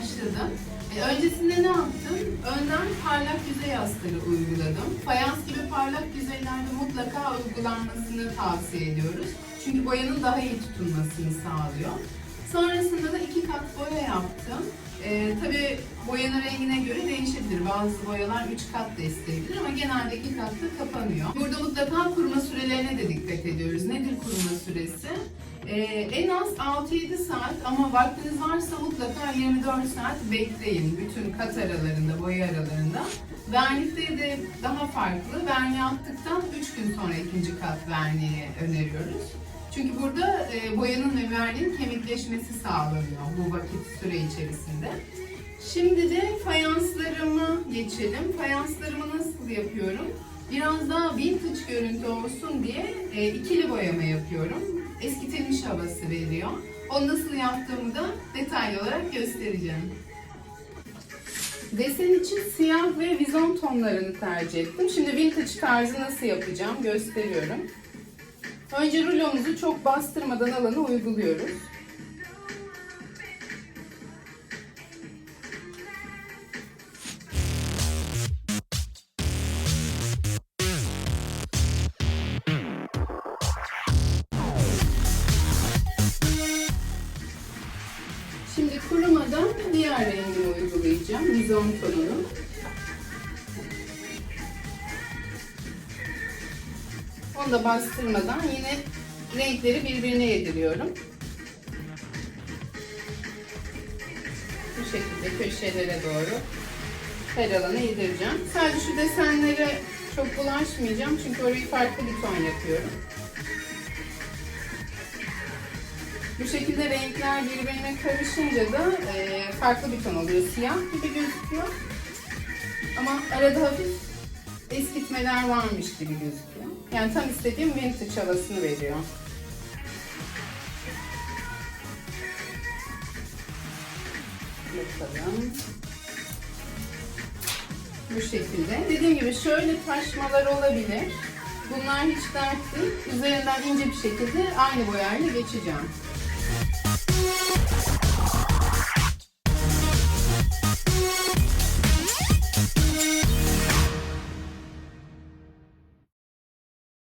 başladım. E, öncesinde ne yaptım? Önden parlak yüzey yastığı uyguladım. Fayans gibi parlak yüzeylerde mutlaka uygulanmasını tavsiye ediyoruz. Çünkü boyanın daha iyi tutunmasını sağlıyor. Sonrasında da iki kat boya yaptım. Ee, tabii boyanın rengine göre değişebilir. Bazı boyalar üç kat da isteyebilir ama genelde iki katta kapanıyor. Burada mutlaka kuruma sürelerine de dikkat ediyoruz. Nedir kuruma süresi? Ee, en az 6-7 saat ama vaktiniz varsa mutlaka 24 saat bekleyin. Bütün kat aralarında, boya aralarında. Vernikte de daha farklı. Verniği attıktan 3 gün sonra ikinci kat verniği öneriyoruz. Çünkü burada e, boyanın ve verniğin kemikleşmesi sağlanıyor bu vakit süre içerisinde. Şimdi de fayanslarıma geçelim. Fayanslarımı nasıl yapıyorum? Biraz daha vintage görüntü olsun diye e, ikili boyama yapıyorum. Eskitilmiş havası veriyor. Onu nasıl yaptığımı da detaylı olarak göstereceğim. Desen için siyah ve vizon tonlarını tercih ettim. Şimdi vintage tarzı nasıl yapacağım gösteriyorum. Önce rulomuzu çok bastırmadan alana uyguluyoruz. Şimdi kurumadan diğer rengimi uygulayacağım. Vizon tonunu. Onu da bastırmadan yine renkleri birbirine yediriyorum. Bu şekilde köşelere doğru her alana yedireceğim. Sadece şu desenlere çok bulaşmayacağım çünkü orayı farklı bir ton yapıyorum. Bu şekilde renkler birbirine karışınca da e, farklı bir ton oluyor. Siyah gibi gözüküyor. Ama arada hafif eskitmeler varmış gibi gözüküyor. Yani tam istediğim vintage havasını veriyor. Bakalım. Bu şekilde. Dediğim gibi şöyle taşmalar olabilir. Bunlar hiç dert değil. Üzerinden ince bir şekilde aynı boyayla geçeceğim.